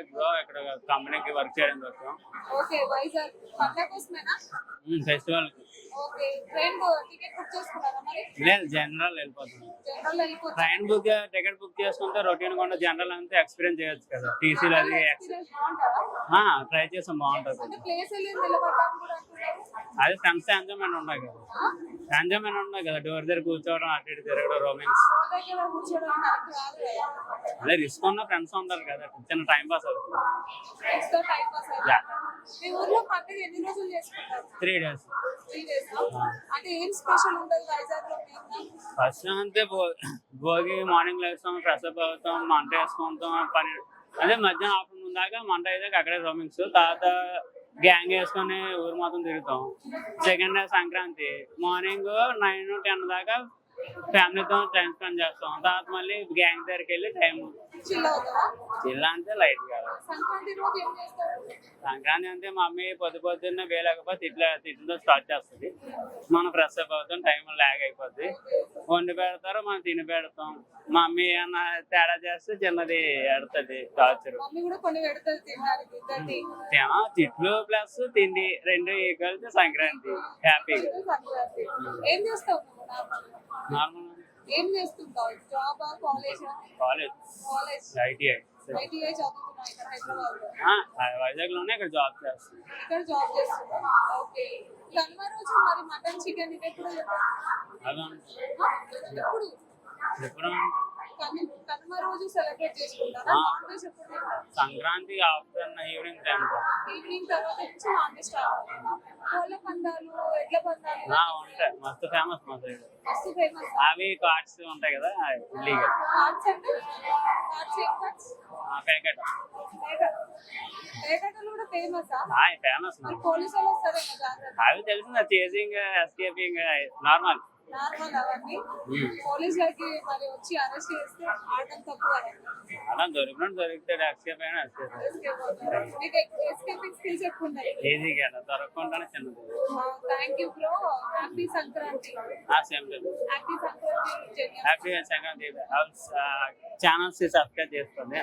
Vizag bro ఇక్కడ కంపెనీకి work చేయడానికి వచ్చాం ఓకే వైజాగ్ పండగ కోసమేనా? Festival okay train ticket book చేసుకున్నారా మరి? లేదు జనరల్ వెళ్ళిపోతుంది ట్రైన్ బుక్ టికెట్ బుక్ చేసుకుంటే రొటీన్ కూడా జనరల్ అంతా ఎక్స్పీరియన్స్ చేయొచ్చు కదా. టీసీలు అది ట్రై చేసాం బాగుంటుంది. ప్లేస్ అది ఫ్రెండ్స్ ఎంజాయ్మెంట్ ఉన్నాయి కదా. ఎంజాయ్మెంట్ ఉన్నాయి కదా డోర్ దగ్గర కూర్చోవడం అటు ఇటు తిరగడం కదా. అదే రిస్క్ ఉన్న ఫ్రెండ్స్ ఉంటారు కదా చిన్న టైం పాస్ అవుతుంది. ఫ్రెండ్స్తో టైం పాస్ Yeah. మీ ఊర్లో పండుగ ఎన్ని రోజులు చేసుకుంటారు? త్రీ డేస్ త్రీ డేస్ అంటే ఏం స్పెషల్ ఉంటుంది వైజాగ్లో మెయిన్ ఫస్ట్ అంతే భో- భోగి మార్నింగ్ లేస్తాం ఫ్రెష్ అప్ అవుతాం మంట వేసుకుంటాం పని అదే మధ్యాహ్నం ఆఫ్టర్నూన్ దాకా మంట అయితే అక్కడే రోమింగ్స్ తర్వాత గ్యాంగ్ వేసుకొని ఊరు మొత్తం తిరుగుతాం. Second day Sankranti. Morning nine ten దాకా ఫ్యామిలీతో టైం స్పెండ్ చేస్తాం. తర్వాత మళ్ళీ గ్యాంగ్ దగ్గరికి వెళ్ళి టైం చిల్ అవుతారా ఇలా అంటే లైట్ కాదు. సంక్రాంతి అంటే మా మమ్మీ పొద్దు పొద్దున్న వేయలేకపోతే తిట్ల తిట్లతో స్టార్ట్ చేస్తుంది. మనం ఫ్రెష్ అప్ అవుతాం టైం లాగ్ అయిపోద్ది. వండి పెడతారు మనం తిని పెడతాం. మా మమ్మీ ఏమన్నా తేడా చేస్తే చిన్నది ఎడుతుంది టార్చర్. తిట్లు ప్లస్ తిండి రెండు కలిసి సంక్రాంతి. హ్యాపీగా. నార్మల్ ఏం చేస్తుంటావు? Job college? College. College. ITI. ITI చదువుతున్నావు ఇక్కడ హైదరాబాద్లో వైజాగ్లోనే ఇక్కడ జాబ్ చేస్తాను ఇక్కడ జాబ్ చేస్తున్నావు? ఓకే. కనుమ రోజు మరి మటన్ చికెన్ ఇది ఎప్పుడు? ఎప్పుడు? కనుమ రోజు సెలబ్రేట్ చేసుకుంటారా? ఆ. నాన్ వెజ్ ఎప్పుడు తింటారు? Sankranti after evening time evening తర్వాత నుంచి నాన్ వెజ్ స్టార్ట్ అవుతుందా? కోళ్ళ పందాలు ఎడ్ల పందాలు? ఉంటాయి. మస్తు ఫేమస్ మా సైడ్. మస్తు ఫేమస్ అవి కార్డ్స్ ఉంటాయి కదా ఇల్లీగల్ కార్డ్స్ అంటే? కార్డ్స్ ఏం కార్డ్స్? ప్యాకెట్ పేకటలు కూడా ఫేమసా ఫేమస్ మరి పోలీసు వాళ్ళు వస్తారే కదా జాగ్రత్త. అవి తెలిసింది చేసింగ్ ఎస్కేపింగ్ నార్మల్ నార్మల్ అవన్నీ. పోలీసులకి మరి వచ్చి అరెస్ట్ చేస్తే ఆడడం తప్పు కదా. అలా దొరికినట్టు దొరికితే ఎస్కేపింగ్ స్కిల్స్ ఎక్కువ ఉన్నాయి ఈజీగా దొరకకుండానే చిన్నది. Thank you bro happy Sankranti. Happy Sankranti happy Sankranti. Channels subscribe చేసుకోండి.